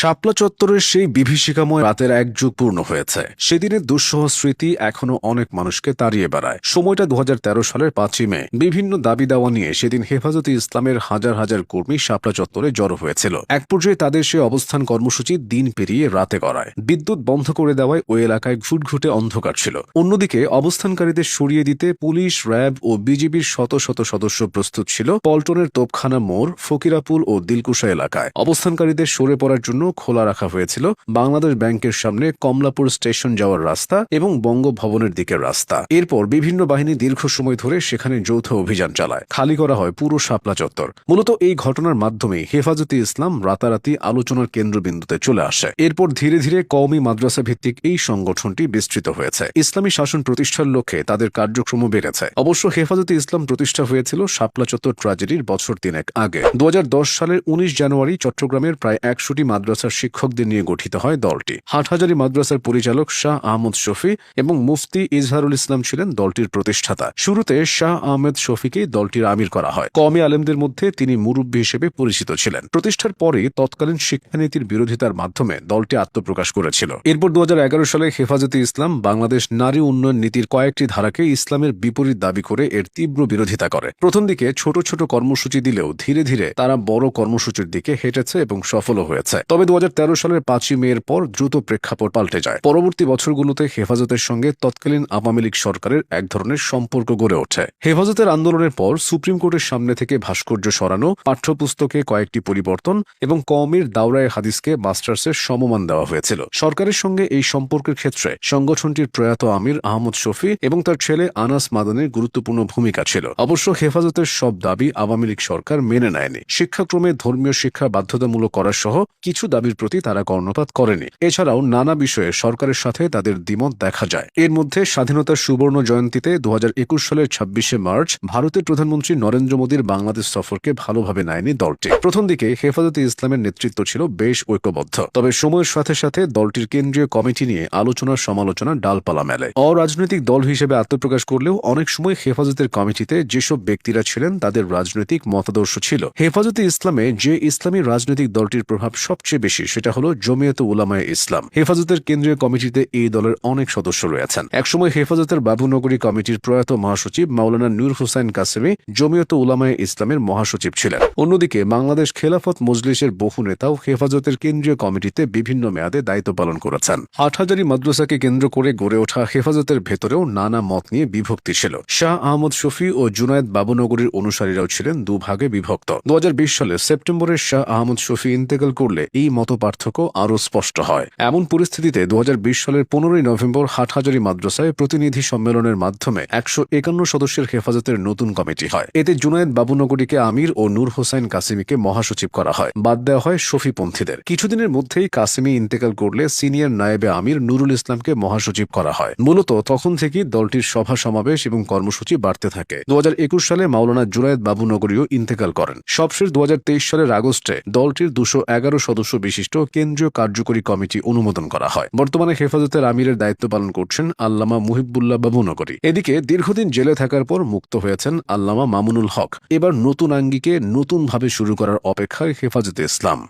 শাপলা চত্বরের সেই বিভীষিকাময় রাতের এক যুগ পূর্ণ হয়েছে। সেদিনের দুঃসহ স্মৃতি এখনও অনেক মানুষকে তাড়িয়ে বেড়ায়। সময়টা দু হাজার তেরো সালের পাঁচই মে। বিভিন্ন দাবি দাওয়া নিয়ে সেদিন হেফাজতে ইসলামের হাজার হাজার কর্মী শাপলা চত্বরে জড়ো হয়েছিল। এক পর্যায়ে তাদের সে অবস্থান কর্মসূচি দিন পেরিয়ে রাতে করায় বিদ্যুৎ বন্ধ করে দেওয়ায় ওই এলাকায় ঘুটঘুটে অন্ধকার ছিল। অন্যদিকে অবস্থানকারীদের সরিয়ে দিতে পুলিশ, র্যাব ও বিজিবির শত শত সদস্য প্রস্তুত ছিল। পল্টনের তোপখানা মোড়, ফকিরাপুল ও দিলকুশা এলাকায়। অবস্থানকারীদের সরে পড়ার জন্য খোলা রাখা হয়েছিল বাংলাদেশ ব্যাংকের সামনে কমলাপুর স্টেশন যাওয়ার রাস্তা এবং বঙ্গভবনের দিকের রাস্তা। এরপর বিভিন্ন বাহিনী দীর্ঘ সময় ধরে সেখানে যৌথ অভিযান চালায়। খালি করা হয় পুরো শাপলা চত্বর। মূলত এই ঘটনার মাধ্যমে হেফাজতে ইসলাম রাতারাতি আলোচনার কেন্দ্রবিন্দুতে চলে আসে। এরপর ধীরে ধীরে কওমি মাদ্রাসা ভিত্তিক এই সংগঠনটি বিস্তৃত হয়েছে। ইসলামী শাসন প্রতিষ্ঠার লক্ষ্যে তাদের কার্যক্রম বেড়েছে। অবশ্য হেফাজতে ইসলাম প্রতিষ্ঠা হয়েছিল শাপলা চত্বর ট্র্যাজেডির বছর তিনেক আগে। দু হাজার দশ সালের উনিশ জানুয়ারি চট্টগ্রামের প্রায় একশোটি মাদ্রাসার শিক্ষকদের নিয়ে গঠিত হয় দলটি। হাটহাজারী মাদ্রাসার পরিচালক শাহ আহমদ শফি এবং মুফতি ইজহারুল ইসলাম ছিলেন দলটির প্রতিষ্ঠাতা। শুরুতে শাহ আহমেদ শফিকে দলটির আমির করা হয়। কমে আলেমদের মধ্যে তিনি মুরব্বী হিসেবে পরিচিত ছিলেন। প্রতিষ্ঠার পরে তৎকালীন শিক্ষানীতির বিরোধিতার মাধ্যমে দলটি আত্মপ্রকাশ করেছিল। এরপর দু হাজার এগারো সালে হেফাজতে ইসলাম বাংলাদেশ নারী উন্নয়ন নীতির কয়েকটি ধারাকে ইসলামের বিপরীত দাবি করে এর তীব্র বিরোধিতা করে। প্রথম দিকে ছোট ছোট কর্মসূচি দিলেও ধীরে ধীরে তারা বড় কর্মসূচির দিকে হেঁটেছে এবং সফলও হয়েছে। তবে দু হাজার তেরো সালের পাঁচই মেয়ের পর দ্রুত প্রেক্ষাপট পাল্টে যায়। পরবর্তী বছরগুলোতে হেফাজতের সঙ্গে তৎকালীন আওয়ামী লীগ সরকারের এক ধরনের সম্পর্ক গড়ে ওঠে। হেফাজতের আন্দোলনের পর সুপ্রিম কোর্টের সামনে থেকে ভাস্কর্য সরানো, পাঠ্যপুস্তকে কয়েকটি পরিবর্তন এবং কওমির দাওরায় হাদিসকে মাস্টার্সের সমমান দেওয়া হয়েছিল। সরকারের সঙ্গে এই সম্পর্কের ক্ষেত্রে সংগঠনটির প্রয়াত আমির আহমদ শফি এবং তার ছেলে আনাস মাদানের গুরুত্বপূর্ণ ভূমিকা ছিল। অবশ্য হেফাজতের সব দাবি আওয়ামী লীগ সরকার মেনে নেয়নি। শিক্ষাক্রমে ধর্মীয় শিক্ষা বাধ্যতামূলক করা সহ কিছু দাবির প্রতি তারা কর্ণপাত করেনি। এছাড়াও নানা বিষয়ে সরকারের সাথে তাদের দ্বিমত দেখা যায়। এর মধ্যে স্বাধীনতার সুবর্ণ জয়ন্তীতে দু সালের ছাব্বিশে মার্চ ভারতের প্রধানমন্ত্রী নরেন্দ্র মোদীর বাংলাদেশ সফরকে ভালোভাবে নেয়নি দলটি। প্রথম দিকে হেফাজতে ইসলামের নেতৃত্ব ছিল বেশ ঐক্যবদ্ধ। তবে সময়ের সাথে সাথে দলটির কেন্দ্রীয় কমিটি নিয়ে আলোচনার সমালোচনা ডালপালা মেলে। অরাজনৈতিক দল হিসেবে আত্মপ্রকাশ করলেও অনেক সময় হেফাজতের কমিটিতে যেসব ব্যক্তিরা ছিলেন তাদের রাজনৈতিক মতাদর্শ ছিল। হেফাজতে ইসলামে যে ইসলামী রাজনৈতিক দলটির প্রভাব সবচেয়ে বেশি, সেটা হলো জমিয়ত উলামায়ে ইসলাম। হেফাজতের কেন্দ্রীয় কমিটিতে এই দলের অনেক সদস্য রয়েছেন। একসময় হেফাজতের বাবুনগরী কমিটির প্রয়াত মহাসচিব মাওলানা নূর হুসাইন কাসেমি জমিয়ত উলামায়ে ইসলামের মহাসচিব ছিলেন। অন্যদিকে বাংলাদেশ খেলাফত মজলিসের বহু নেতাও হেফাজতের কেন্দ্রীয় কমিটিতে বিভিন্ন মেয়াদে দায়িত্ব পালন করেছেন। হাটহাজারি মাদ্রাসাকে কেন্দ্র করে গড়ে ওঠা হেফাজতের ভেতরেও নানা মত নিয়ে বিভক্তি ছিল। শাহ আহমদ শফি ও জুনায়দ বাবুনগরীর অনুসারীরাও ছিলেন দুভাগে বিভক্ত। দু হাজার বিশ সালে সেপ্টেম্বরে শাহ আহমদ শফি ইন্তেকাল করলে এই মত পার্থক্য আরও স্পষ্ট হয়। এমন পরিস্থিতিতে দু হাজার বিশ সালের পনেরোই নভেম্বর হাটহাজারি মাদ্রাসায় প্রতিনিধি সম্মেলনের মাধ্যমে একশো একান্ন সদস্যের হেফাজতের নতুন কমিটি হয়। এতে জুনায়দ বাবুনগরীকে আমির ও নূর হোসাইন কাসিমিকে মহাসচিব করা হয়। বাদ দেওয়া হয় শফিপন্থীদের কিছুদিনের মধ্যেই কাসিমি ইন্তেকাল করলে সিনিয়র নায়েবে আমির নুরুল ইসলামকে মহাসচিব করা হয়। মূলত তখন থেকেই দলটির সভা সমাবেশ এবং কর্মসূচি বাড়তে থাকে। দু হাজার একুশ সালে মাওলানা জুনায়দ বাবুনগরীও ইন্তেকাল করেন। সবশেষ দু হাজার তেইশ সালের আগস্টে দলটির দুশো এগারো সদস্য বিশিষ্ট কেন্দ্রীয় কার্যকরী কমিটি অনুমোদন করা হয়। বর্তমানে হেফাজতের আমিরের দায়িত্ব পালন করছেন আল্লামা মুহিবুল্লাহ বাবুনগরী এদিকে দীর্ঘদিন জেলে থাকার পর মুক্ত হয়েছেন আল্লামা মামুনুল হক। এবার নতুন আঙ্গিকে নতুনভাবে শুরু করার অপেক্ষায় হেফাজতে ইসলাম।